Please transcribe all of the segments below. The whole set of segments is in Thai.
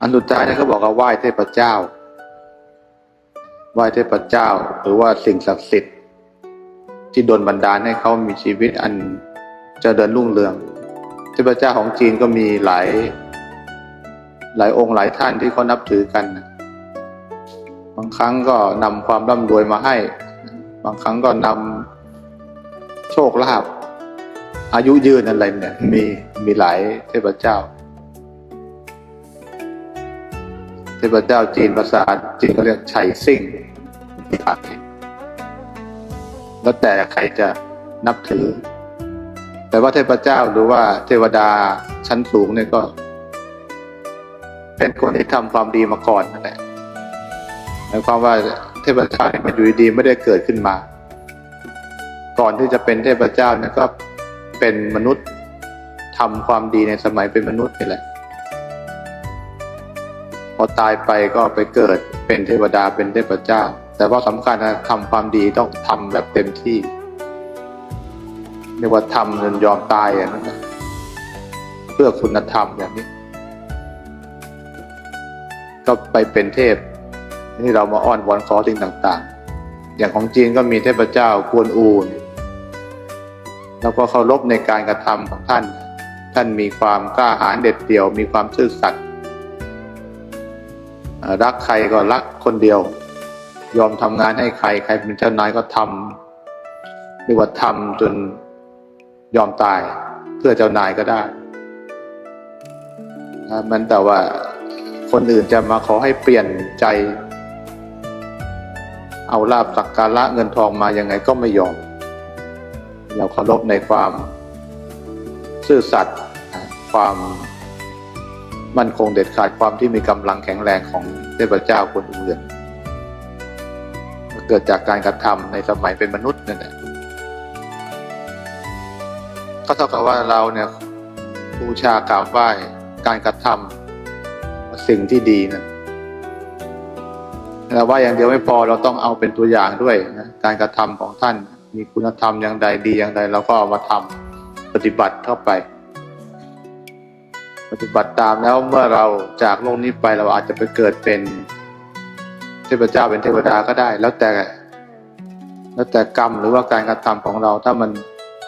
อันสุดท้ายเนี่ยเขาบอกว่าไหว้เทพเจ้า ไหว้เทพเจ้า หรือว่าสิ่งศักดิ์สิทธิ์ ที่ดลบันดาลให้เขามีชีวิตอันจเจริญรุ่งเรือง เทพเจ้าของจีนก็มีหลาย หลายองค์หลายท่านที่เขานับถือกัน บางครั้งก็นำความร่ำรวยมาให้ บางครั้งก็นำโชคลาภอายุยืนอะไรเนี่ย มีมีหลายเทพเจ้า ทพเจ้าจีนภาษาจีนก็เรียกไฉซิ่งแล้วแต่ใครจะนับถือ แต่ว่าเทพเจ้าหรือว่าเทวดาชั้นสูงเนี่ยก็ เป็นคนที่ทำความดีมาก่อนนั่นแหละหมายความว่าเทพเจ้าเนี่ยมันอยู่ดีไม่ได้เกิดขึ้นมา ก่อนที่จะเป็นเทพเจ้าเนี่ยก็เป็นมนุษย์ทำความดีในสมัยเป็นมนุษย์นี่แหละ พอตายไปก็ไปเกิดเป็นเทวดาเป็นเทพเจ้า แต่ว่าสำคัญนะทำความดีต้องทำแบบเต็มที่เรียกว่าทำจนยอมตายอย่างนั้นนะเพื่อคุณธรรมอย่างนี้ ก็ไปเป็นเทพที่เรามาอ้อนวอนขอสิ่งต่าง ๆ อย่างของจีนก็มีเทพเจ้ากวนอูนแล้วก็เคารพในการกระทำของท่าน ท่านมีความกล้าหาญเด็ดเดี่ยว มีความซื่อสัตย์ รักใครก็รักคนเดียว ยอมทำงานให้ใคร ใครเป็นเจ้านายก็ทำเรียกว่าทำจนยอมตายเพื่อเจ้านายก็ได้มันแต่ว่าคนอื่นจะมาขอให้เปลี่ยนใจ เอาลาบสักการะเงินทองมายังไงก็ไม่ยอม เราเคารพในความ ซื่อสัตย์ความ มั่นคงเด็ดขาดความที่มีกำลังแข็งแรงของเทพเจ้าคนอื่นเกิดจากการกระทำในสมัยเป็นมนุษย์นั่นแหละก็เท่ากับว่าเราเนี่ยบูชากราบไหว้การกระทำสิ่งที่ดีนะแต่ว่าอย่างเดียวไม่พอเราต้องเอาเป็นตัวอย่างด้วยนะการกระทำของท่านมีคุณธรรมอย่างใดดีอย่างใดเราก็เอามาทำปฏิบัติเข้าไป ปฏิบัติตามแล้วเมื่อเราจากโลกนี้ไปเราอาจจะไปเกิดเป็นเทพเจ้าเป็นเทวดาก็ได้ แล้วแต่ แล้วแต่กรรมหรือว่าการกระทำของเราถ้ามัน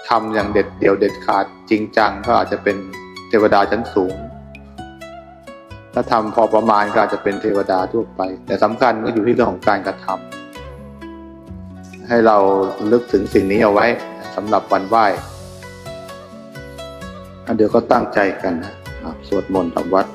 ทำอย่างเด็ดเดี่ยวเด็ดขาดจริงจังก็อาจจะเป็นเทวดาชั้นสูง ถ้าทำพอประมาณก็อาจจะเป็นเทวดาทั่วไป แต่สำคัญก็อยู่ที่เรื่องของการกระทำให้เราลึกถึงสิ่งนี้เอาไว้สำหรับวันไหว้อะเดี๋ยวก็ตั้งใจกันนะ สวดมนต์ทำวัด